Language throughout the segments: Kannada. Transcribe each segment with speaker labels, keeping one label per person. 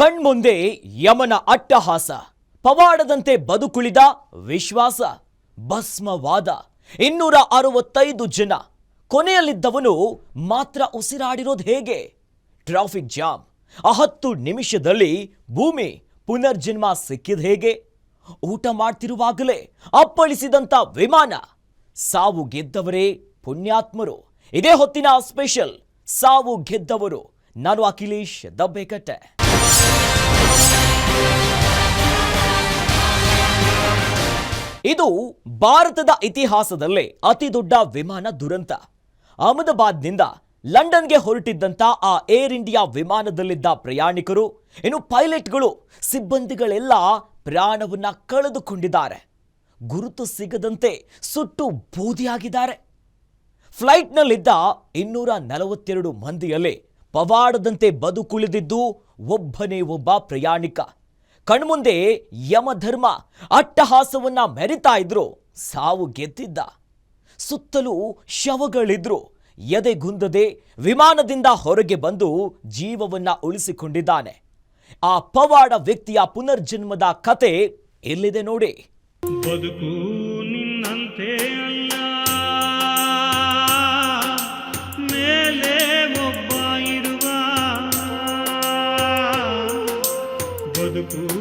Speaker 1: ಕಣ್ಮುಂದೆ ಯಮನ ಅಟ್ಟಹಾಸ, ಪವಾಡದಂತೆ ಬದುಕುಳಿದ ವಿಶ್ವಾಸ, ಭಸ್ಮವಾದ ಇನ್ನೂರ ಅರವತ್ತೈದು ಜನ. ಕೊನೆಯಲ್ಲಿದ್ದವನು ಮಾತ್ರ ಉಸಿರಾಡಿರೋದು ಹೇಗೆ? Traffic jam. ಅಹತ್ತು ಹತ್ತು ನಿಮಿಷದಲ್ಲಿ ಭೂಮಿ ಪುನರ್ಜನ್ಮ ಸಿಕ್ಕಿದ ಹೇಗೆ? ಊಟ ಮಾಡ್ತಿರುವಾಗಲೇ ಅಪ್ಪಳಿಸಿದಂಥ ವಿಮಾನ. ಸಾವು ಗೆದ್ದವರೇ ಪುಣ್ಯಾತ್ಮರು. ಇದೇ ಹೊತ್ತಿನ ಸ್ಪೆಷಲ್, ಸಾವು ಗೆದ್ದವರು. ನಾನು ಅಖಿಲೇಶ್ ದಬ್ಬೆಕಟ್ಟೆ. ಇದು ಭಾರತದ ಇತಿಹಾಸದಲ್ಲೇ ಅತಿ ದೊಡ್ಡ ವಿಮಾನ ದುರಂತ. ಅಹಮದಾಬಾದ್ನಿಂದ ಲಂಡನ್ಗೆ ಹೊರಟಿದ್ದಂಥ ಆ ಏರ್ ಇಂಡಿಯಾ ವಿಮಾನದಲ್ಲಿದ್ದ ಪ್ರಯಾಣಿಕರು, ಇನ್ನು ಪೈಲಟ್ಗಳು, ಸಿಬ್ಬಂದಿಗಳೆಲ್ಲ ಪ್ರಾಣವನ್ನ ಕಳೆದುಕೊಂಡಿದ್ದಾರೆ. ಗುರುತು ಸಿಗದಂತೆ ಸುಟ್ಟು ಬೂದಿಯಾಗಿದ್ದಾರೆ. ಫ್ಲೈಟ್ನಲ್ಲಿದ್ದ ಇನ್ನೂರ ನಲವತ್ತೆರಡು ಮಂದಿಯಲ್ಲಿ ಪವಾಡದಂತೆ ಬದುಕುಳಿದಿದ್ದು ಒಬ್ಬನೇ ಒಬ್ಬ ಪ್ರಯಾಣಿಕ. ಕಣ್ಮುಂದೆ ಯಮಧರ್ಮ ಅಟ್ಟಹಾಸವನ್ನ ಮೆರಿತಾ ಇದ್ರು. ಸಾವು ಗೆದ್ದಿದ್ದ. ಸುತ್ತಲೂ ಶವಗಳಿದ್ರು. ಎದೆಗುಂದದೆ ವಿಮಾನದಿಂದ ಹೊರಗೆ ಬಂದು ಜೀವವನ್ನ ಉಳಿಸಿಕೊಂಡಿದ್ದಾನೆ. ಆ ಪವಾಡ ವ್ಯಕ್ತಿಯ ಪುನರ್ಜನ್ಮದ ಕತೆ ಎಲ್ಲಿದೆ ನೋಡಿ.
Speaker 2: ಬದುಕು ಬದುಕು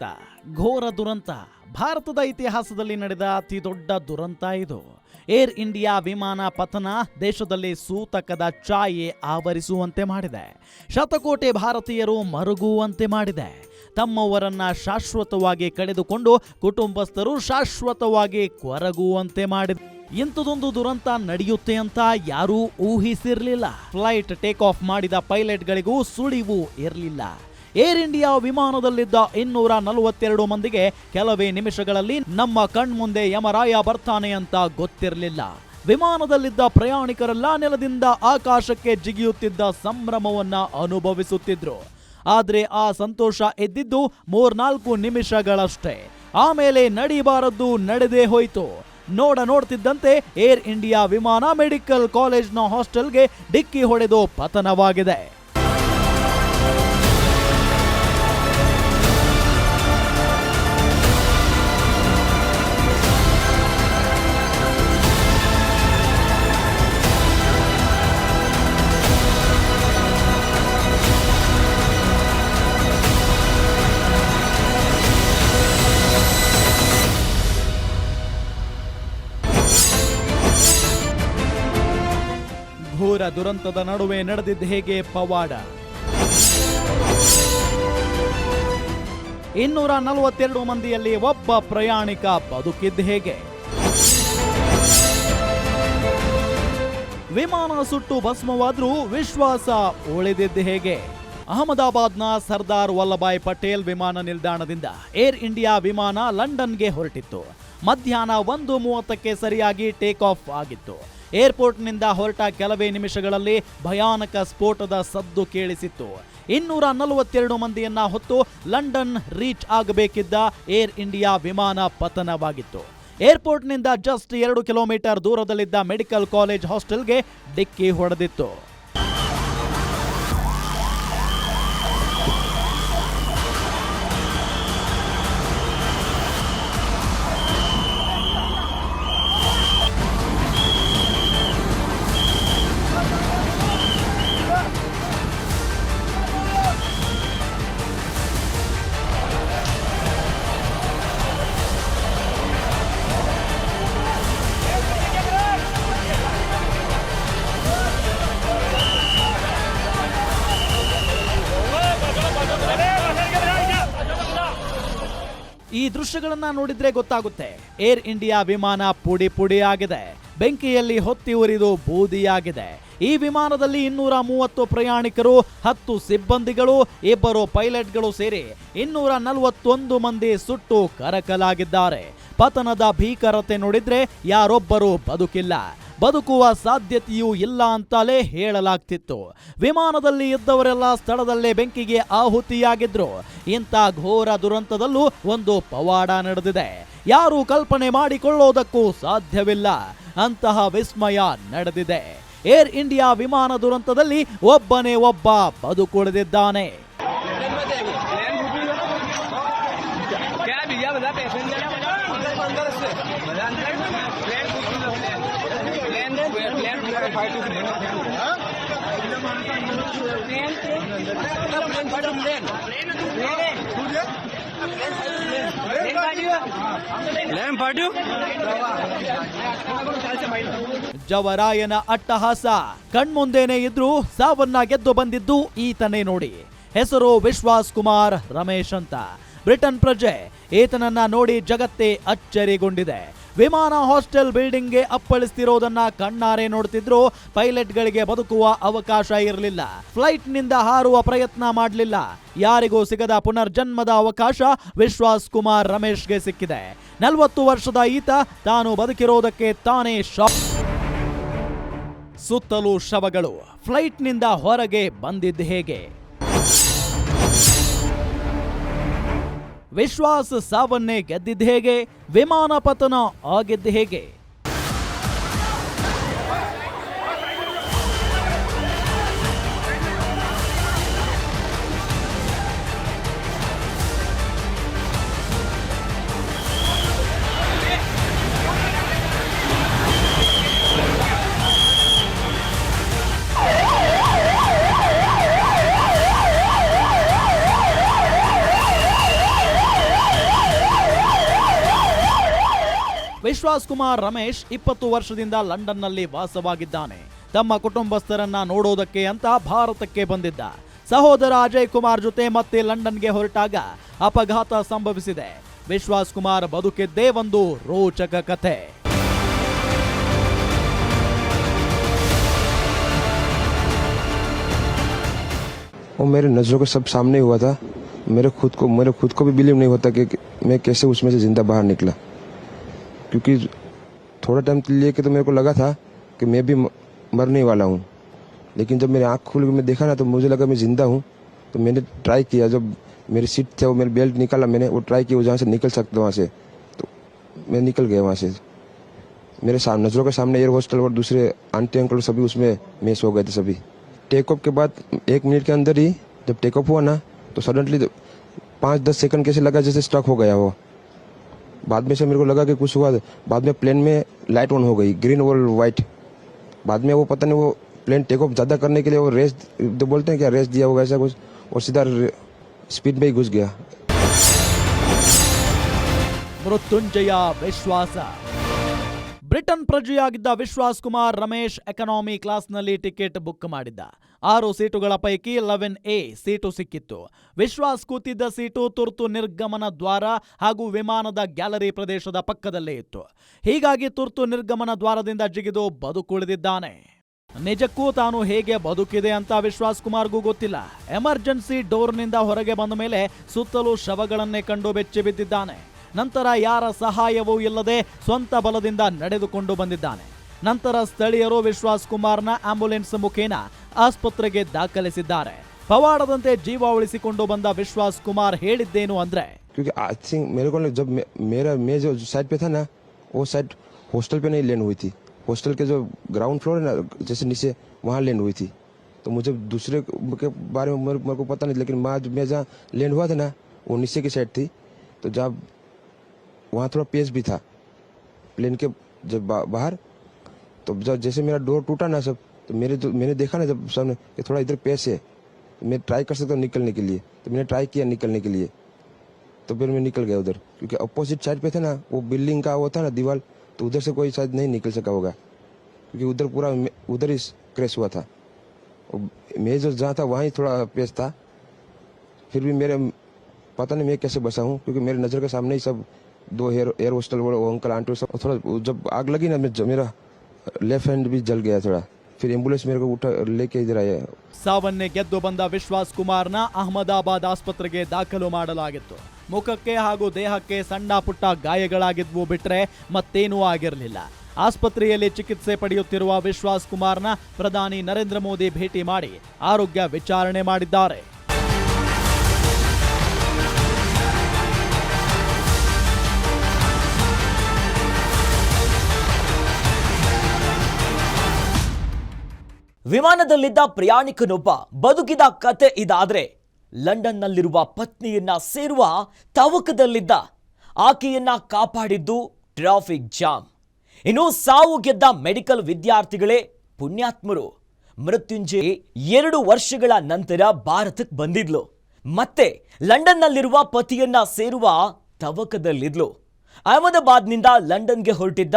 Speaker 3: ದುರಂತ, ಘೋರ ದುರಂತ. ಭಾರತದ ಇತಿಹಾಸದಲ್ಲಿ ನಡೆದ ಅತಿ ದೊಡ್ಡ ದುರಂತ ಇದು. ಏರ್ ಇಂಡಿಯಾ ವಿಮಾನ ಪತನ ದೇಶದಲ್ಲಿ ಸೂತಕದ ಛಾಯೆ ಆವರಿಸುವಂತೆ ಮಾಡಿದೆ. ಶತಕೋಟಿ ಭಾರತೀಯರು ಮರುಗುವಂತೆ ಮಾಡಿದೆ. ತಮ್ಮವರನ್ನ ಶಾಶ್ವತವಾಗಿ ಕಳೆದುಕೊಂಡು ಕುಟುಂಬಸ್ಥರು ಶಾಶ್ವತವಾಗಿ ಕೊರಗುವಂತೆ ಮಾಡಿದೆ. ಇಂಥದೊಂದು ದುರಂತ ನಡೆಯುತ್ತೆ ಅಂತ ಯಾರೂ ಊಹಿಸಿರಲಿಲ್ಲ. ಫ್ಲೈಟ್ ಟೇಕ್ ಆಫ್ ಮಾಡಿದ ಪೈಲಟ್ಗಳಿಗೂ ಸುಳಿವು ಇರಲಿಲ್ಲ. ಏರ್ ಇಂಡಿಯಾ ವಿಮಾನದಲ್ಲಿದ್ದ ಇನ್ನೂರ ನಲವತ್ತೆರಡು ಮಂದಿಗೆ ಕೆಲವೇ ನಿಮಿಷಗಳಲ್ಲಿ ನಮ್ಮ ಕಣ್ಮುಂದೆ ಯಮರಾಯ ಬರ್ತಾನೆ ಅಂತ ಗೊತ್ತಿರಲಿಲ್ಲ. ವಿಮಾನದಲ್ಲಿದ್ದ ಪ್ರಯಾಣಿಕರೆಲ್ಲ ನೆಲದಿಂದ ಆಕಾಶಕ್ಕೆ ಜಿಗಿಯುತ್ತಿದ್ದ ಸಂಭ್ರಮವನ್ನ ಅನುಭವಿಸುತ್ತಿದ್ರು. ಆದ್ರೆ ಆ ಸಂತೋಷ ಎದ್ದಿದ್ದು ಮೂರ್ನಾಲ್ಕು ನಿಮಿಷಗಳಷ್ಟೇ. ಆಮೇಲೆ ನಡಿಬಾರದ್ದು ನಡೆದೇ ಹೋಯ್ತು. ನೋಡ ನೋಡ್ತಿದ್ದಂತೆ ಏರ್ ಇಂಡಿಯಾ ವಿಮಾನ ಮೆಡಿಕಲ್ ಕಾಲೇಜ್ನ ಹಾಸ್ಟೆಲ್ಗೆ ಡಿಕ್ಕಿ ಹೊಡೆದು ಪತನವಾಗಿದೆ. ಘೋರ ದುರಂತದ ನಡುವೆ ನಡೆದಿದ್ದ ಹೇಗೆ ಪವಾಡ? ಇನ್ನೂರ ನಲವತ್ತೆರಡು ಮಂದಿಯಲ್ಲಿ ಒಬ್ಬ ಪ್ರಯಾಣಿಕ ಬದುಕಿದ್ದ ಹೇಗೆ? ವಿಮಾನ ಸುಟ್ಟು ಭಸ್ಮವಾದ್ರೂ ವಿಶ್ವಾಸ ಉಳಿದಿದ್ದ ಹೇಗೆ? ಅಹಮದಾಬಾದ್ನ ಸರ್ದಾರ್ ವಲ್ಲಭಾಯ್ ಪಟೇಲ್ ವಿಮಾನ ನಿಲ್ದಾಣದಿಂದ ಏರ್ ಇಂಡಿಯಾ ವಿಮಾನ ಲಂಡನ್ಗೆ ಹೊರಟಿತ್ತು. ಮಧ್ಯಾಹ್ನ ಒಂದು ಮೂವತ್ತಕ್ಕೆ ಸರಿಯಾಗಿ ಟೇಕ್ ಆಫ್ ಆಗಿತ್ತು. ಏರ್ಪೋರ್ಟ್ನಿಂದ ಹೊರಟ ಕೆಲವೇ ನಿಮಿಷಗಳಲ್ಲಿ ಭಯಾನಕ ಸ್ಫೋಟದ ಸದ್ದು ಕೇಳಿಸಿತ್ತು. ಇನ್ನೂರ ನಲವತ್ತೆರಡು ಮಂದಿಯನ್ನ ಹೊತ್ತು ಲಂಡನ್ ರೀಚ್ ಆಗಬೇಕಿದ್ದ ಏರ್ ಇಂಡಿಯಾ ವಿಮಾನ ಪತನವಾಗಿತ್ತು. ಏರ್ಪೋರ್ಟ್ನಿಂದ ಜಸ್ಟ್ ಎರಡು ಕಿಲೋಮೀಟರ್ ದೂರದಲ್ಲಿದ್ದ ಮೆಡಿಕಲ್ ಕಾಲೇಜ್ ಹಾಸ್ಟೆಲ್ಗೆ ಡಿಕ್ಕಿ ಹೊಡೆದಿತ್ತು. ಈ ದೃಶ್ಯಗಳನ್ನ ನೋಡಿದ್ರೆ ಗೊತ್ತಾಗುತ್ತೆ. ಏರ್ ಇಂಡಿಯಾ ವಿಮಾನ ಪುಡಿ ಪುಡಿಯಾಗಿದೆ ಬೆಂಕಿಯಲ್ಲಿ ಹೊತ್ತಿ ಉರಿದು ಬೂದಿಯಾಗಿದೆ. ಈ ವಿಮಾನದಲ್ಲಿ ಇನ್ನೂರ ಮೂವತ್ತು ಪ್ರಯಾಣಿಕರು, ಹತ್ತು ಸಿಬ್ಬಂದಿಗಳು, ಇಬ್ಬರು ಪೈಲಟ್ಗಳು ಸೇರಿ ಇನ್ನೂರ ನಲವತ್ತೊಂದು ಮಂದಿ ಸುಟ್ಟು ಕರಕಲಾಗಿದ್ದಾರೆ. ಪತನದ ಭೀಕರತೆ ನೋಡಿದ್ರೆ ಯಾರೊಬ್ಬರೂ ಬದುಕಿಲ್ಲ. ಬದುಕುವ ಸಾಧ್ಯತೆಯೂ ಇಲ್ಲ ಅಂತಲೇ ಹೇಳಲಾಗ್ತಿತ್ತು. ವಿಮಾನದಲ್ಲಿ ಇದ್ದವರೆಲ್ಲ ಸ್ಥಳದಲ್ಲೇ ಬೆಂಕಿಗೆ ಆಹುತಿಯಾಗಿದ್ರು. ಇಂಥ ಘೋರ ದುರಂತದಲ್ಲೂ ಒಂದು ಪವಾಡ ನಡೆದಿದೆ. ಯಾರು ಕಲ್ಪನೆ ಮಾಡಿಕೊಳ್ಳೋದಕ್ಕೂ ಸಾಧ್ಯವಿಲ್ಲ. ಅಂತಹ ವಿಸ್ಮಯ ನಡೆದಿದೆ. ಏರ್ ಇಂಡಿಯಾ ವಿಮಾನ ದುರಂತದಲ್ಲಿ ಒಬ್ಬನೇ ಒಬ್ಬ ಬದುಕುಳಿದಿದ್ದಾನೆ. ಜವರಾಯನ ಅಟ್ಟಹಾಸ. ಕಣ್ಮುಂದೇನೆ ಇದ್ರೂ ಸಾವನ್ನ ಗೆದ್ದು ಬಂದಿದ್ದು ಈತನೇ ನೋಡಿ. ಹೆಸರು ವಿಶ್ವಾಸ್ ಕುಮಾರ್ ರಮೇಶ್ ಅಂತ. ಬ್ರಿಟನ್ ಪ್ರಜೆ, ಈತನನ್ನ ನೋಡಿ ಜಗತ್ತೇ ಅಚ್ಚರಿಗೊಂಡಿದೆ. ವಿಮಾನ ಹಾಸ್ಟೆಲ್ ಬಿಲ್ಡಿಂಗ್ಗೆ ಅಪ್ಪಳಿಸ್ತಿರೋದನ್ನ ಕಣ್ಣಾರೆ ನೋಡ್ತಿದ್ರು. ಪೈಲಟ್ಗಳಿಗೆ ಬದುಕುವ ಅವಕಾಶ ಇರಲಿಲ್ಲ. ಫ್ಲೈಟ್ನಿಂದ ಹಾರುವ ಪ್ರಯತ್ನ ಮಾಡಲಿಲ್ಲ. ಯಾರಿಗೂ ಸಿಗದ ಪುನರ್ಜನ್ಮದ ಅವಕಾಶ ವಿಶ್ವಾಸ್ ಕುಮಾರ್ ರಮೇಶ್ಗೆ ಸಿಕ್ಕಿದೆ. ನಲವತ್ತು ವರ್ಷದ ಈತ ತಾನು ಬದುಕಿರೋದಕ್ಕೆ ತಾನೇ ಶಾಕ್. ಸುತ್ತಲೂ ಶವಗಳು. ಫ್ಲೈಟ್ನಿಂದ ಹೊರಗೆ ಬಂದಿದ್ದು ಹೇಗೆ? ವಿಶ್ವಾಸ್ ಸಾವನ್ನೇ ಗೆದ್ದಿದ್ದು ಹೇಗೆ? ವಿಮಾನ ಪತನ ಆಗಿದ್ದು ಹೇಗೆ? ವಿಶ್ವಾಸ್ ಕುಮಾರ್ ರಮೇಶ್ ಇಪ್ಪತ್ತು ವರ್ಷದಿಂದ ಲಂಡನ್ನಲ್ಲಿ ವಾಸವಾಗಿದ್ದಾನೆ ತಮ್ಮ ಕುಟುಂಬಸ್ಥರನ್ನ ನೋಡೋದಕ್ಕೆ ಅಂತ ಭಾರತಕ್ಕೆ ಬಂದಿದ್ದ ಸಹೋದರ ಅಜಯ್ ಕುಮಾರ್ ಜೊತೆ ಮತ್ತೆ ಲಂಡನ್ಗೆ ಹೊರಟಾಗ ಅಪಘಾತ ಸಂಭವಿಸಿದೆ ವಿಶ್ವಾಸ್ ಕುಮಾರ್ ಬದುಕಿದ್ದೇ ಒಂದು ರೋಚಕ ಕಥೆ
Speaker 4: वो मेरे नज़रों के सब सामने हुआ था मेरे खुद को मेरे खुद को भी बिलीव नहीं होता कि कि मैं कैसे उसमें से ज़िंदा बाहर निकला क्योंकि थोड़ा टाइम लिए के तो मेरे को लगा था कि मैं भी मरने वाला हूँ। लेकिन जब मेरी आँख खुल के मैं देखा ना तो मुझे लगा मैं ज़िंदा हूँ। तो मैंने ट्राई किया, जब मेरी सीट थे, वो मेरे बेल्ट निकाला मैंने, वो ट्राई किया जहाँ से निकल सकता वहाँ से। तो मैं निकल गया वहाँ से। मेरे सामने नज़रों के सामने एयर हॉस्टल और दूसरे आंटी अंकल सभी उसमें मेस हो गए थे सभी। टेक ऑफ़ के बाद एक मिनट के अंदर ही जब टेक ऑफ़ हुआ ना तो सडनली पाँच दस सेकंड कैसे लगा जैसे स्टक हो गया वो। बाद में से मेरे को लगा कि कुछ हुआ, बाद में प्लेन में लाइट ऑन हो गई ग्रीन और वाइट बाद में वो पता नहीं वो प्लेन टेक ऑफ़ ज़्यादा करने के लिए वो रेस तो बोलते हैं क्या रेस दिया होगा ऐसा कुछ, और सीधा स्पीड में ही घुस गया।
Speaker 3: मृत्युंजया विश्वासा। ಬ್ರಿಟನ್ ಪ್ರಜೆಯಾಗಿದ್ದ ವಿಶ್ವಾಸ್ ಕುಮಾರ್ ರಮೇಶ್ ಎಕನಾಮಿ ಕ್ಲಾಸ್ನಲ್ಲಿ ಟಿಕೆಟ್ ಬುಕ್ ಮಾಡಿದ್ದ. ಆರು ಸೀಟುಗಳ ಪೈಕಿ ಲೆವೆನ್ ಎ ಸೀಟು ಸಿಕ್ಕಿತ್ತು. ವಿಶ್ವಾಸ್ ಕೂತಿದ್ದ ಸೀಟು ತುರ್ತು ನಿರ್ಗಮನ ದ್ವಾರ ಹಾಗೂ ವಿಮಾನದ ಗ್ಯಾಲರಿ ಪ್ರದೇಶದ ಪಕ್ಕದಲ್ಲೇ ಇತ್ತು. ಹೀಗಾಗಿ ತುರ್ತು ನಿರ್ಗಮನ ದ್ವಾರದಿಂದ ಜಿಗಿದು ಬದುಕುಳಿದಿದ್ದಾನೆ ನಿಜಕ್ಕೂ ತಾನು ಹೇಗೆ ಬದುಕಿದೆ ಅಂತ ವಿಶ್ವಾಸ್ ಕುಮಾರ್ಗೂ ಗೊತ್ತಿಲ್ಲ. ಎಮರ್ಜೆನ್ಸಿ ಡೋರ್ನಿಂದ ಹೊರಗೆ ಬಂದ ಮೇಲೆ ಸುತ್ತಲೂ ಶವಗಳನ್ನೇ ಕಂಡು ಬೆಚ್ಚಿ ಬಿದ್ದಿದ್ದಾನೆ. ನಂತರ ಯಾರ ಸಹಾಯವೂ ಇಲ್ಲದೆ ಸ್ವಂತ ಬಲದಿಂದ ನಡೆದುಕೊಂಡು ಬಂದಿದ್ದಾನೆ ನಂತರ ಸ್ಥಳೀಯರು ವಿಶ್ವಾಸ್ ಕುಮಾರ್ನ ಆಂಬ್ಯುಲೆನ್ಸ್ ಮುಖೇನ ಆಸ್ಪತ್ರೆಗೆ ದಾಖಲಿಸಿದ್ದಾರೆ ಪವಾಡದಂತೆ ಜೀವ ಉಳಿಸಿಕೊಂಡು ಬಂದ ವಿಶ್ವಾಸ್ ಕುಮಾರ್ ಹೇಳಿದ್ದೇನು ಅಂದ್ರೆ
Speaker 4: क्योंकि आई थिंक मेरे को ना जब मे, मेरा मैं जो साइड पे था ना वो साइड हॉस्टल पे नहीं लैंड हुई थी हॉस्टल के जो ग्राउंड फ्लोर है ना जैसे नीचे वहाँ लैंड हुई थी तो मुझे दूसरे के बारे में मेरे, मेरे को पता नहीं लेकिन मैं मैं जहाँ लैंड हुआ था ना वो नीचे की साइड थी तो जहाँ वहाँ थोड़ा पेस भी था। प्लेन के जब बा, बाहर तो जब जैसे मेरा डोर टूटा ना सब तो मेरे जो मैंने देखा ना जब सामने कि थोड़ा इधर पेस है। तो मैं ट्राई कर सकता हूँ निकलने के लिए तो मैंने ट्राई किया निकलने के लिए। तो फिर मैं निकल गया उधर क्योंकि अपोजिट साइड पे थे ना वो बिल्डिंग का वो था ना दीवार तो उधर से कोई शायद नहीं निकल सका होगा। क्योंकि उधर पूरा उधर ही क्रैश हुआ था। मैं जो जहाँ था वहाँ थोड़ा पेस था। फिर भी मेरे पता नहीं मैं कैसे बसा हूँ क्योंकि मेरी नज़र के सामने ही सब दो एयर एयर होस्टल वो अंकल आंटी सब थोड़ा जब आग लगी ना मैं- मेरा लेफ्ट हैंड भी जल गया थोड़ा फिर एम्बुलेंस मेरे को उठा लेके इधर आया
Speaker 3: ಸಾವನ್ನೇ ಗೆದ್ದು ಬಂದ ವಿಶ್ವಾಸ್ ಕುಮಾರ್ನ ಅಹಮದಾಬಾದ್ ಆಸ್ಪತ್ರೆಗೆ ದಾಖಲು ಮಾಡಲಾಗಿತ್ತು ಮುಖಕ್ಕೆ ಹಾಗೂ ದೇಹಕ್ಕೆ ಸಣ್ಣ ಪುಟ್ಟ ಗಾಯಗಳಾಗಿದ್ವು ಬಿಟ್ರೆ ಮತ್ತೇನೂ ಆಗಿರಲಿಲ್ಲ ಆಸ್ಪತ್ರೆಯಲ್ಲಿ ಚಿಕಿತ್ಸೆ ಪಡೆಯುತ್ತಿರುವ ವಿಶ್ವಾಸ್ ಕುಮಾರ್ನ ಪ್ರಧಾನಿ ನರೇಂದ್ರ ಮೋದಿ ಭೇಟಿ ಮಾಡಿ ಆರೋಗ್ಯ ವಿಚಾರಣೆ ಮಾಡಿದ್ದಾರೆ
Speaker 1: ವಿಮಾನದಲ್ಲಿದ್ದ ಪ್ರಯಾಣಿಕನೊಬ್ಬ ಬದುಕಿದ ಕತೆ ಇದಾದ್ರೆ ಲಂಡನ್ನಲ್ಲಿರುವ ಪತ್ನಿಯನ್ನ ಸೇರುವ ತವಕದಲ್ಲಿದ್ದ ಆಕೆಯನ್ನ ಕಾಪಾಡಿದ್ದು ಟ್ರಾಫಿಕ್ ಜಾಮ್. ಇನ್ನು ಸಾವು ಗೆದ್ದ ಮೆಡಿಕಲ್ ವಿದ್ಯಾರ್ಥಿಗಳೇ ಪುಣ್ಯಾತ್ಮರು. ಮೃತ್ಯುಂಜಯ ಎರಡು ವರ್ಷಗಳ ನಂತರ ಭಾರತಕ್ಕೆ ಬಂದಿದ್ಲು. ಮತ್ತೆ ಲಂಡನ್ನಲ್ಲಿರುವ ಪತಿಯನ್ನ ಸೇರುವ ತವಕದಲ್ಲಿದ್ಲು. ಅಹಮದಾಬಾದ್ನಿಂದ ಲಂಡನ್ಗೆ ಹೊರಟಿದ್ದ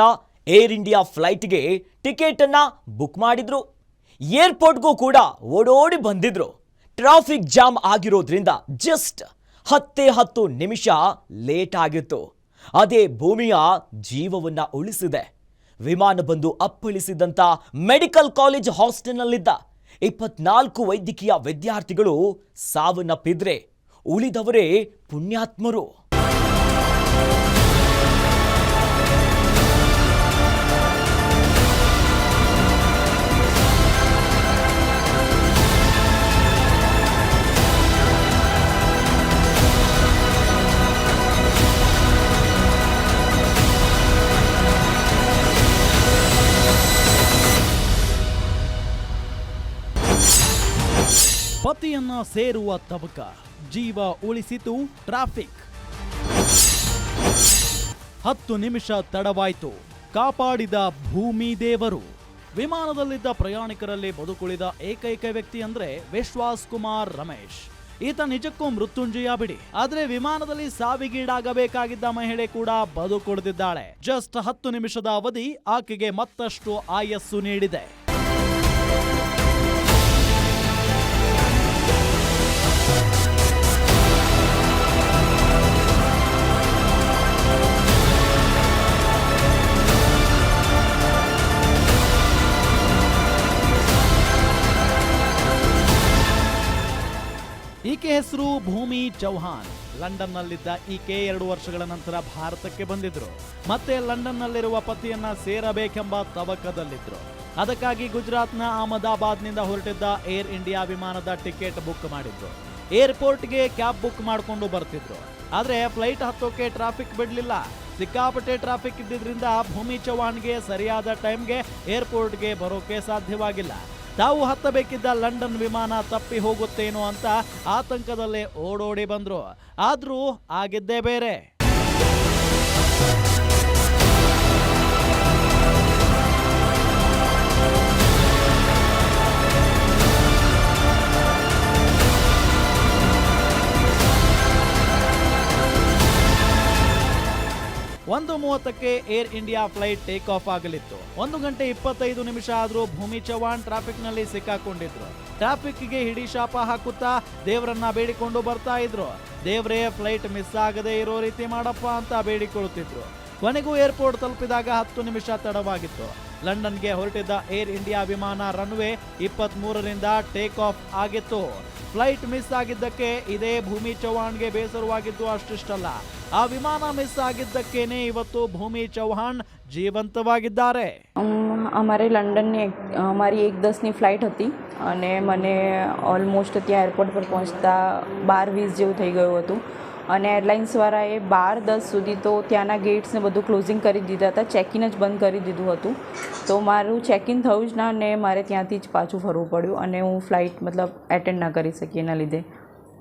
Speaker 1: ಏರ್ ಇಂಡಿಯಾ ಫ್ಲೈಟ್ಗೆ ಟಿಕೆಟ್ ಅನ್ನ ಬುಕ್ ಮಾಡಿದ್ರು. ಏರ್ಪೋರ್ಟ್ಗೂ ಕೂಡ ಓಡೋಡಿ ಬಂದಿದ್ರು. ಟ್ರಾಫಿಕ್ ಜಾಮ್ ಆಗಿರೋದ್ರಿಂದ ಜಸ್ಟ್ ಹತ್ತೇ ಹತ್ತು ನಿಮಿಷ ಲೇಟ್ ಆಗಿತ್ತು. ಅದೇ ಭೂಮಿಯ ಜೀವವನ್ನ ಉಳಿಸಿದೆ. ವಿಮಾನ ಬಂದು ಅಪ್ಪಳಿಸಿದಂತ ಮೆಡಿಕಲ್ ಕಾಲೇಜ್ ಹಾಸ್ಟೆಲ್ನಲ್ಲಿದ್ದ ಇಪ್ಪತ್ನಾಲ್ಕು ವೈದ್ಯಕೀಯ ವಿದ್ಯಾರ್ಥಿಗಳು ಸಾವನ್ನಪ್ಪಿದ್ರೆ ಉಳಿದವರೇ ಪುಣ್ಯಾತ್ಮರು.
Speaker 3: ಪತಿಯನ್ನ ಸೇರುವ ತವಕ ಜೀವ ಉಳಿಸಿತು, ಟ್ರಾಫಿಕ್. ಹತ್ತು ನಿಮಿಷ ತಡವಾಯಿತು. ಕಾಪಾಡಿದ ಭೂಮಿ ದೇವರು. ವಿಮಾನದಲ್ಲಿದ್ದ ಪ್ರಯಾಣಿಕರಲ್ಲಿ ಬದುಕುಳಿದ ಏಕೈಕ ವ್ಯಕ್ತಿ ಅಂದ್ರೆ ವಿಶ್ವಾಸ್ ಕುಮಾರ್ ರಮೇಶ್. ಈತ ನಿಜಕ್ಕೂ ಮೃತ್ಯುಂಜಯ ಬಿಡಿ. ಆದ್ರೆ ವಿಮಾನದಲ್ಲಿ ಸಾವಿಗೀಡಾಗಬೇಕಾಗಿದ್ದ ಮಹಿಳೆ ಕೂಡ ಬದುಕುಳಿದಿದ್ದಾಳೆ ಜಸ್ಟ್ ಹತ್ತು ನಿಮಿಷದ ಅವಧಿ ಆಕೆಗೆ ಮತ್ತಷ್ಟು ಆಯಸ್ಸು ನೀಡಿದೆ. ಈಕೆ ಹೆಸರು ಭೂಮಿ ಚೌಹಾನ್ ಲಂಡನ್ನಲ್ಲಿದ್ದ ಈಕೆ ಎರಡು ವರ್ಷಗಳ ನಂತರ ಭಾರತಕ್ಕೆ ಬಂದಿದ್ರು. ಮತ್ತೆ ಲಂಡನ್ನಲ್ಲಿರುವ ಪತಿಯನ್ನ ಸೇರಬೇಕೆಂಬ ತವಕದಲ್ಲಿದ್ರು. ಅದಕ್ಕಾಗಿ ಗುಜರಾತ್ನ ಅಹಮದಾಬಾದ್ನಿಂದ ಹೊರಟಿದ್ದ ಏರ್ ಇಂಡಿಯಾ ವಿಮಾನದ ಟಿಕೆಟ್ ಬುಕ್ ಮಾಡಿದ್ರು. ಏರ್ಪೋರ್ಟ್ಗೆ ಕ್ಯಾಬ್ ಬುಕ್ ಮಾಡಿಕೊಂಡು ಬರ್ತಿದ್ರು. ಆದರೆ ಫ್ಲೈಟ್ ಹತ್ತೋಕೆ ಟ್ರಾಫಿಕ್ ಬಿಡಲಿಲ್ಲ. ಸಿಕ್ಕಾಪಟ್ಟೆ ಟ್ರಾಫಿಕ್ ಇದ್ದಿದ್ರಿಂದ ಭೂಮಿ ಚೌಹಾಣ್ಗೆ ಸರಿಯಾದ ಟೈಮ್ಗೆ ಏರ್ಪೋರ್ಟ್ಗೆ ಬರೋಕೆ ಸಾಧ್ಯವಾಗಿಲ್ಲ. ತಾವು ಹತ್ತಬೇಕಿದ್ದ ಲಂಡನ್ ವಿಮಾನ ತಪ್ಪಿ ಹೋಗುತ್ತೇನೋ ಅಂತ ಆತಂಕದಲ್ಲೇ ಓಡೋಡಿ ಬಂದರು. ಆದರೂ ಆಗಿದ್ದೇ ಬೇರೆ. ಒಂದು ಮೂವತ್ತಕ್ಕೆ Air India flight take off ಆಗಲಿತ್ತು. ಒಂದು ಗಂಟೆ ಇಪ್ಪತ್ತೈದು ನಿಮಿಷ ಆದರೂ ಭೂಮಿ ಚವ್ಹಾಣ್ ಟ್ರಾಫಿಕ್ನಲ್ಲಿ ಸಿಕ್ಕಾಕೊಂಡಿದ್ರು. ಟ್ರಾಫಿಕ್ಗೆ ಹಿಡಿ ಶಾಪ ಹಾಕುತ್ತಾ ದೇವರನ್ನ ಬೇಡಿಕೊಂಡು ಬರ್ತಾ ಇದ್ರು. ದೇವ್ರೇ, ಫ್ಲೈಟ್ ಮಿಸ್ ಆಗದೆ ಇರೋ ರೀತಿ ಮಾಡಪ್ಪ ಅಂತ ಬೇಡಿಕೊಳ್ಳುತ್ತಿದ್ರು. ಕೊನೆಗೂ ಏರ್ಪೋರ್ಟ್ ತಲುಪಿದಾಗ ಹತ್ತು ನಿಮಿಷ ತಡವಾಗಿತ್ತು. ಲಂಡನ್ಗೆ ಹೊರಟಿದ್ದ ಏರ್ ಇಂಡಿಯಾ ವಿಮಾನ ರನ್ವೇ ಇಪ್ಪತ್ತ್ ಮೂರರಿಂದ ಟೇಕ್ ಆಫ್ ಆಗಿತ್ತು. ಫ್ಲೈಟ್ ಮಿಸ್ ಆಗಿದ್ದಕ್ಕೆ ಇದೇ ಭೂಮಿ ಚೌಹಾಣ್ಗೆ ಬೇಸರವಾಗಿದ್ದು ಅಷ್ಟಿಷ್ಟಲ್ಲ ಆ ವಿಮಾನ ಮಿಸ್ ಆಗಿದ್ದಕ್ಕೇನೆ ಇವತ್ತು ಭೂಮಿ ಚೌಹಾಣ್ ಜೀವಂತವಾಗಿದ್ದಾರೆ
Speaker 5: અમ, અમારે લંડનની એક અમારી એક દસની ફ્લાઇટ હતી અને મને ઓલમોસ્ટ ત્યાં એરપોર્ટ પર પહોંચતા બાર વીસ જેવું થઈ ગયું હતું અને એરલાઇન્સવાળાએ બાર દસ સુધી તો ત્યાંના ગેટ્સને બધું ક્લોઝિંગ કરી દીધા હતા ચેકિન જ બંધ કરી દીધું હતું તો મારું ચેકિન થયું જ ના ને મારે ત્યાંથી જ પાછું ફરવું પડ્યું અને હું ફ્લાઇટ મતલબ એટેન્ડ ના કરી શકી એના લીધે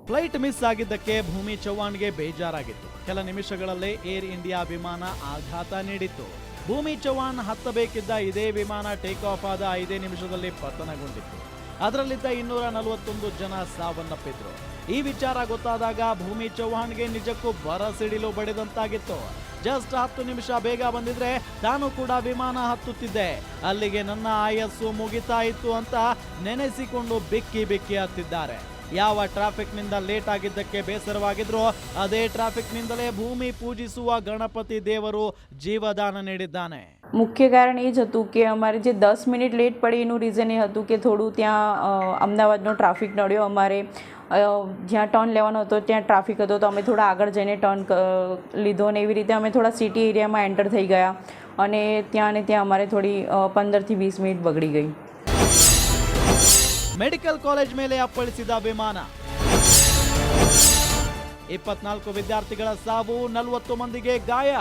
Speaker 3: ಫ್ಲೈಟ್ ಮಿಸ್ ಆಗಿದ್ದಕ್ಕೆ ಭೂಮಿ ಚೌಹಾಣ್ಗೆ ಬೇಜಾರಾಗಿತ್ತು ಕೆಲ ನಿಮಿಷಗಳಲ್ಲೇ ಏರ್ ಇಂಡಿಯಾ ವಿಮಾನ ಆಘಾತ ನೀಡಿತ್ತು ಭೂಮಿ ಚೌಹಾಣ್ ಹತ್ತಬೇಕಿದ್ದ ಇದೇ ವಿಮಾನ ಟೇಕ್ ಆಫ್ ಆದ ಐದೇ ನಿಮಿಷದಲ್ಲಿ ಪತನಗೊಂಡಿತ್ತು ಅದರಲ್ಲಿದ್ದ ಇನ್ನೂರ ನಲವತ್ತೊಂದು ಜನ ಸಾವನ್ನಪ್ಪಿದ್ರು ಈ ವಿಚಾರ ಗೊತ್ತಾದಾಗ ಭೂಮಿ ಚೌಹಾಣ್ಗೆ ನಿಜಕ್ಕೂ ಬರ ಸಿಡಿಲು ಬಡಿದಂತಾಗಿತ್ತು. ಜಸ್ಟ್ ಹತ್ತು ನಿಮಿಷ ಬೇಗ ಬಂದಿದ್ರೆ ತಾನು ಕೂಡ ವಿಮಾನ ಹತ್ತುತ್ತಿದ್ದೆ. ಅಲ್ಲಿಗೆ ನನ್ನ ಆಯಸ್ಸು ಮುಗಿತಾ ಇತ್ತು ಅಂತ ನೆನೆಸಿಕೊಂಡು ಬಿಕ್ಕಿ ಬಿಕ್ಕಿ ಹತ್ತಿದ್ದಾರೆ. ಯಾವ ಟ್ರಾಫಿಕ್ನಿಂದ ಲೇಟ್ ಆಗಿದ್ದಕ್ಕೆ ಬೇಸರವಾಗಿದ್ರು ಅದೇ ಟ್ರಾಫಿಕ್ನಿಂದಲೇ ಭೂಮಿ ಪೂಜಿಸುವ ಗಣಪತಿ ದೇವರು ಜೀವದಾನ ನೀಡಿದ್ದಾನೆ.
Speaker 5: મુખ્ય કારણ એ જ હતું કે અમારે જે દસ મિનિટ લેટ પડી એનું રીઝન એ હતું કે થોડું ત્યાં અ, અમદાવાદનો ટ્રાફિક નડ્યો અમારે અ, જ્યાં ટર્ન લેવાનો હતો ત્યાં ટ્રાફિક હતો તો અમે થોડા આગળ જઈને ટર્ન લીધો અને એવી રીતે અમે થોડા સિટી એરિયામાં એન્ટર થઈ ગયા અને ત્યાં ને ત્યાં અમારે થોડી અ, પંદરથી વીસ મિનિટ બગડી ગઈ
Speaker 3: ಮೆಡಿಕಲ್ ಕಾಲೇಜ್ ಮೇಲೆ ಅಪ್ಪಳಿಸಿದ ವಿಮಾನ ಇಪ್ಪತ್ನಾಲ್ಕು ವಿದ್ಯಾರ್ಥಿಗಳ ಸಾವು ನಲವತ್ತು ಮಂದಿಗೆ ಗಾಯ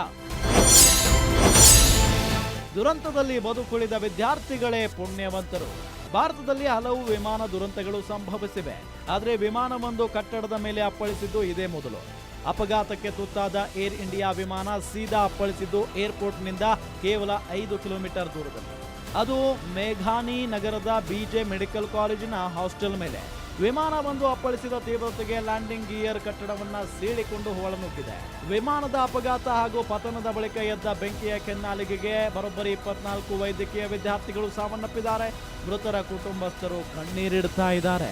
Speaker 3: ದುರಂತದಲ್ಲಿ ಬದುಕುಳಿದ ವಿದ್ಯಾರ್ಥಿಗಳೇ ಪುಣ್ಯವಂತರು. ಭಾರತದಲ್ಲಿ ಹಲವು ವಿಮಾನ ದುರಂತಗಳು ಸಂಭವಿಸಿವೆ. ಆದರೆ ವಿಮಾನವೊಂದು ಕಟ್ಟಡದ ಮೇಲೆ ಅಪ್ಪಳಿಸಿದ್ದು ಇದೇ ಮೊದಲು. ಅಪಘಾತಕ್ಕೆ ತುತ್ತಾದ ಏರ್ ಇಂಡಿಯಾ ವಿಮಾನ ಸೀದಾ ಅಪ್ಪಳಿಸಿದ್ದು ಏರ್ಪೋರ್ಟ್ನಿಂದ ಕೇವಲ ಐದು ಕಿಲೋಮೀಟರ್ ದೂರದಲ್ಲಿ. ಅದು ಮೇಘಾನಿ ನಗರದ ಬಿಜೆ ಮೆಡಿಕಲ್ ಕಾಲೇಜಿನ ಹಾಸ್ಟೆಲ್ ಮೇಲೆ. ವಿಮಾನವೊಂದು ಅಪ್ಪಳಿಸಿದ ತೀವ್ರತೆಗೆ ಲ್ಯಾಂಡಿಂಗ್ ಗಿಯರ್ ಕಟ್ಟಡವನ್ನ ಸೀಳಿಕೊಂಡು ಹೊಳನುಗ್ಗಿದೆ ವಿಮಾನದ ಅಪಘಾತ ಹಾಗೂ ಪತನದ ಬಳಿಕ ಎದ್ದ ಬೆಂಕಿಯ ಕೆನ್ನಾಲಿಗೆಗೆ ಬರೋಬ್ಬರಿ ಇಪ್ಪತ್ನಾಲ್ಕು ವೈದ್ಯಕೀಯ ವಿದ್ಯಾರ್ಥಿಗಳು ಸಾವನ್ನಪ್ಪಿದ್ದಾರೆ ಮೃತರ ಕುಟುಂಬಸ್ಥರು ಕಣ್ಣೀರಿಡ್ತಾ ಇದ್ದಾರೆ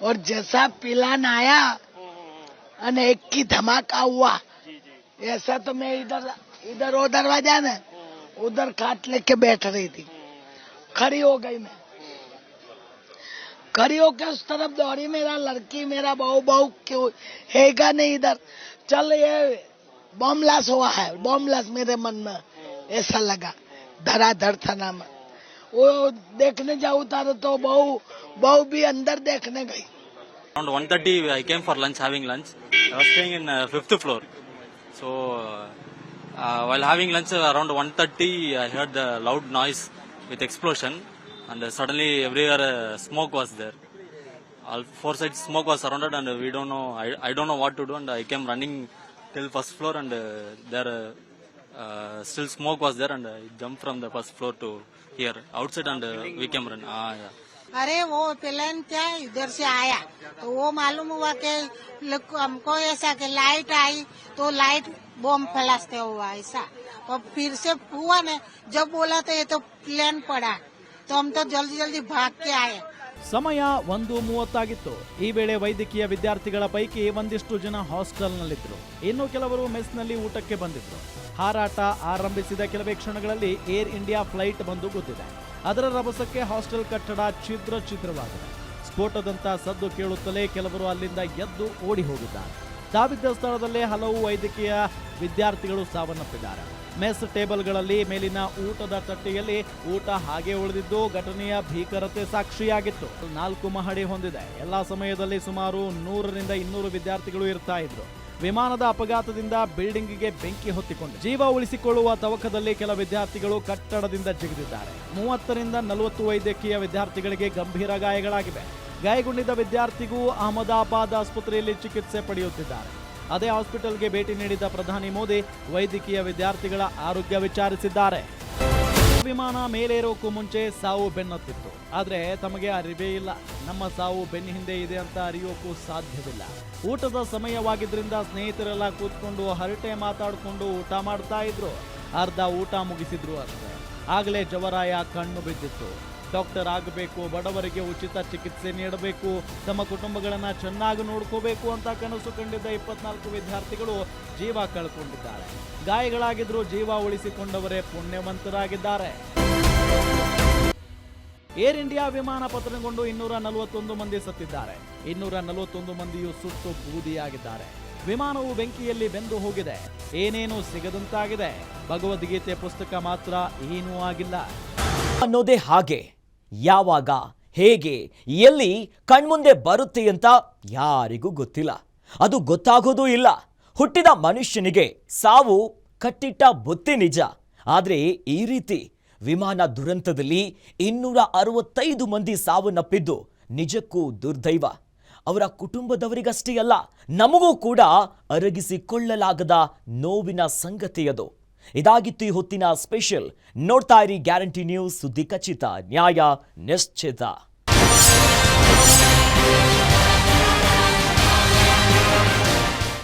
Speaker 6: और जैसा पिलान आया और एक की धमाका हुआ ऐसा तो मैं इधर इधर वो दरवाजा ना उधर खाट लेके बैठ रही थी खड़ी हो गई मैं खड़ी होके उस तरफ़ दौड़ी मेरा लड़की मेरा बहू बहू क्यों हैगा नहीं इधर चल ये बम लाश हुआ है बम लाश मेरे मन में ऐसा लगा धड़ाधड़ थाना में वो देखने जाऊँ था तो बहू बहू भी अंदर देखने गई
Speaker 7: Around 1.30 I came for lunch, having lunch. I was staying in uh, fifth floor. So uh, while having lunch uh, around 1.30 I heard the loud noise with explosion and uh, suddenly everywhere uh, smoke was there. All four sides smoke was surrounded and we don't know, I, I don't know what to do and I came running till first floor and uh, there uh, uh, still smoke was there and I jumped from the first floor to here outside and uh, we came run. Ah, yeah.
Speaker 8: अरे वो प्लेन क्या इधर से आया तो वो मालूम हुआ कि हमको ऐसा कि लाइट आई तो लाइट बम फैलाते हुआ ऐसा और फिर से हुआ ना जब बोला तो ये तो प्लेन पड़ा तो हम तो जल्दी जल्दी भाग के आए
Speaker 3: ಸಮಯ ಒಂದು ಮೂವತ್ತಾಗಿತ್ತು ಈ ವೇಳೆ ವೈದ್ಯಕೀಯ ವಿದ್ಯಾರ್ಥಿಗಳ ಪೈಕಿ ಒಂದಿಷ್ಟು ಜನ ಹಾಸ್ಟೆಲ್ನಲ್ಲಿದ್ದರು ಇನ್ನು ಕೆಲವರು ಮೆಸ್ನಲ್ಲಿ ಊಟಕ್ಕೆ ಬಂದಿದ್ರು ಹಾರಾಟ ಆರಂಭಿಸಿದ ಕೆಲವೇ ಕ್ಷಣಗಳಲ್ಲಿ ಏರ್ ಇಂಡಿಯಾ ಫ್ಲೈಟ್ ಬಂದು ಗುದ್ದಿದೆ ಅದರ ರಭಸಕ್ಕೆ ಹಾಸ್ಟೆಲ್ ಕಟ್ಟಡ ಛಿದ್ರ ಛಿದ್ರವಾಗಿದೆ ಸ್ಫೋಟದಂತ ಸದ್ದು ಕೇಳುತ್ತಲೇ ಕೆಲವರು ಅಲ್ಲಿಂದ ಎದ್ದು ಓಡಿ ಹೋಗಿದ್ದಾರೆ ತಾವಿದ್ದ ಸ್ಥಳದಲ್ಲೇ ಹಲವು ವೈದ್ಯಕೀಯ ವಿದ್ಯಾರ್ಥಿಗಳು ಸಾವನ್ನಪ್ಪಿದ್ದಾರೆ ಮೆಸ್ ಟೇಬಲ್ಗಳಲ್ಲಿ ಮೇಲಿನ ಊಟದ ತಟ್ಟೆಯಲ್ಲಿ ಊಟ ಹಾಗೆ ಉಳಿದಿದ್ದು ಘಟನೆಯ ಭೀಕರತೆ ಸಾಕ್ಷಿಯಾಗಿತ್ತು. ನಾಲ್ಕು ಮಹಡಿ ಹೊಂದಿದೆ. ಎಲ್ಲಾ ಸಮಯದಲ್ಲಿ ಸುಮಾರು ನೂರರಿಂದ ಇನ್ನೂರು ವಿದ್ಯಾರ್ಥಿಗಳು ಇರ್ತಾ ಇದ್ರು. ವಿಮಾನದ ಅಪಘಾತದಿಂದ ಬಿಲ್ಡಿಂಗ್ಗೆ ಬೆಂಕಿ ಹೊತ್ತಿಕೊಂಡು ಜೀವ ಉಳಿಸಿಕೊಳ್ಳುವ ತವಕದಲ್ಲಿ ಕೆಲ ವಿದ್ಯಾರ್ಥಿಗಳು ಕಟ್ಟಡದಿಂದ ಜಿಗಿದಿದ್ದಾರೆ. ಮೂವತ್ತರಿಂದ ನಲವತ್ತು ವೈದ್ಯಕೀಯ ವಿದ್ಯಾರ್ಥಿಗಳಿಗೆ ಗಂಭೀರ ಗಾಯಗಳಾಗಿವೆ. ಗಾಯಗೊಂಡಿದ್ದ ವಿದ್ಯಾರ್ಥಿಗೂ ಅಹಮದಾಬಾದ್ ಆಸ್ಪತ್ರೆಯಲ್ಲಿ ಚಿಕಿತ್ಸೆ ಪಡೆಯುತ್ತಿದ್ದಾರೆ. ಅದೇ ಹಾಸ್ಪಿಟಲ್ಗೆ ಭೇಟಿ ನೀಡಿದ ಪ್ರಧಾನಿ ಮೋದಿ ವೈದ್ಯಕೀಯ ವಿದ್ಯಾರ್ಥಿಗಳ ಆರೋಗ್ಯ ವಿಚಾರಿಸಿದ್ದಾರೆ. ವಿಮಾನ ಮೇಲೇರೋಕ್ಕೂ ಮುಂಚೆ ಸಾವು ಬೆನ್ನತ್ತಿತ್ತು. ಆದರೆ ತಮಗೆ ಅರಿವೇ ಇಲ್ಲ. ನಮ್ಮ ಸಾವು ಬೆನ್ನ ಹಿಂದೆ ಇದೆ ಅಂತ ಅರಿಯೋಕ್ಕೂ ಸಾಧ್ಯವಿಲ್ಲ. ಊಟದ ಸಮಯವಾಗಿದ್ದರಿಂದ ಸ್ನೇಹಿತರೆಲ್ಲ ಕೂತ್ಕೊಂಡು ಹರಟೆ ಮಾತಾಡಿಕೊಂಡು ಊಟ ಮಾಡ್ತಾ ಇದ್ರು. ಅರ್ಧ ಊಟ ಮುಗಿಸಿದ್ರು ಅಷ್ಟೇ. ಆಗಲೇ ಜವರಾಯ ಕಣ್ಣು ಬಿದ್ದಿತ್ತು. ಡಾಕ್ಟರ್ ಆಗಬೇಕು, ಬಡವರಿಗೆ ಉಚಿತ ಚಿಕಿತ್ಸೆ ನೀಡಬೇಕು, ತಮ್ಮ ಕುಟುಂಬಗಳನ್ನು ಚೆನ್ನಾಗಿ ನೋಡ್ಕೋಬೇಕು ಅಂತ ಕನಸು ಕಂಡಿದ್ದ ಇಪ್ಪತ್ನಾಲ್ಕು ವಿದ್ಯಾರ್ಥಿಗಳು ಜೀವ ಕಳ್ಕೊಂಡಿದ್ದಾರೆ. ಗಾಯಗಳಾಗಿದ್ರೂ ಜೀವ ಉಳಿಸಿಕೊಂಡವರೇ ಪುಣ್ಯವಂತರಾಗಿದ್ದಾರೆ. ಏರ್ ಇಂಡಿಯಾ ವಿಮಾನ ಪತನಗೊಂಡು ಇನ್ನೂರ ನಲವತ್ತೊಂದು ಮಂದಿ ಸತ್ತಿದ್ದಾರೆ. ಇನ್ನೂರ ನಲವತ್ತೊಂದು ಮಂದಿಯು ಸುಟ್ಟು ಬೂದಿಯಾಗಿದ್ದಾರೆ. ವಿಮಾನವು ಬೆಂಕಿಯಲ್ಲಿ ಬೆಂದು ಹೋಗಿದೆ. ಏನೇನು ಸಿಗದಂತಾಗಿದೆ. ಭಗವದ್ಗೀತೆ ಪುಸ್ತಕ ಮಾತ್ರ ಏನೂ ಆಗಿಲ್ಲ.
Speaker 1: ಅನ್ನೋದೇ ಹಾಗೆ. ಯಾವಾಗ, ಹೇಗೆ, ಎಲ್ಲಿ ಕಣ್ಮುಂದೆ ಬರುತ್ತೆ ಅಂತ ಯಾರಿಗೂ ಗೊತ್ತಿಲ್ಲ. ಅದು ಗೊತ್ತಾಗೋದೂ ಇಲ್ಲ. ಹುಟ್ಟಿದ ಮನುಷ್ಯನಿಗೆ ಸಾವು ಕಟ್ಟಿಟ್ಟ ಬುತ್ತಿ ನಿಜ. ಆದರೆ ಈ ರೀತಿ ವಿಮಾನ ದುರಂತದಲ್ಲಿ ಇನ್ನೂರ ಅರವತ್ತೈದು ಮಂದಿ ಸಾವನ್ನಪ್ಪಿದ್ದು ನಿಜಕ್ಕೂ ದುರ್ದೈವ. ಅವರ ಕುಟುಂಬದವರಿಗಷ್ಟೇ ಅಲ್ಲ, ನಮಗೂ ಕೂಡ ಅರಗಿಸಿಕೊಳ್ಳಲಾಗದ ನೋವಿನ ಸಂಗತಿಯದು. ಇದಾಗಿತ್ತು ಈ ಹೊತ್ತಿನ ಸ್ಪೆಷಲ್ ನೋಡ್ತಾ ಇರಿ ಗ್ಯಾರಂಟಿ ನ್ಯೂಸ್ ಸುದ್ದಿ ಖಚಿತ ನ್ಯಾಯ ನಿಶ್ಚಿತ.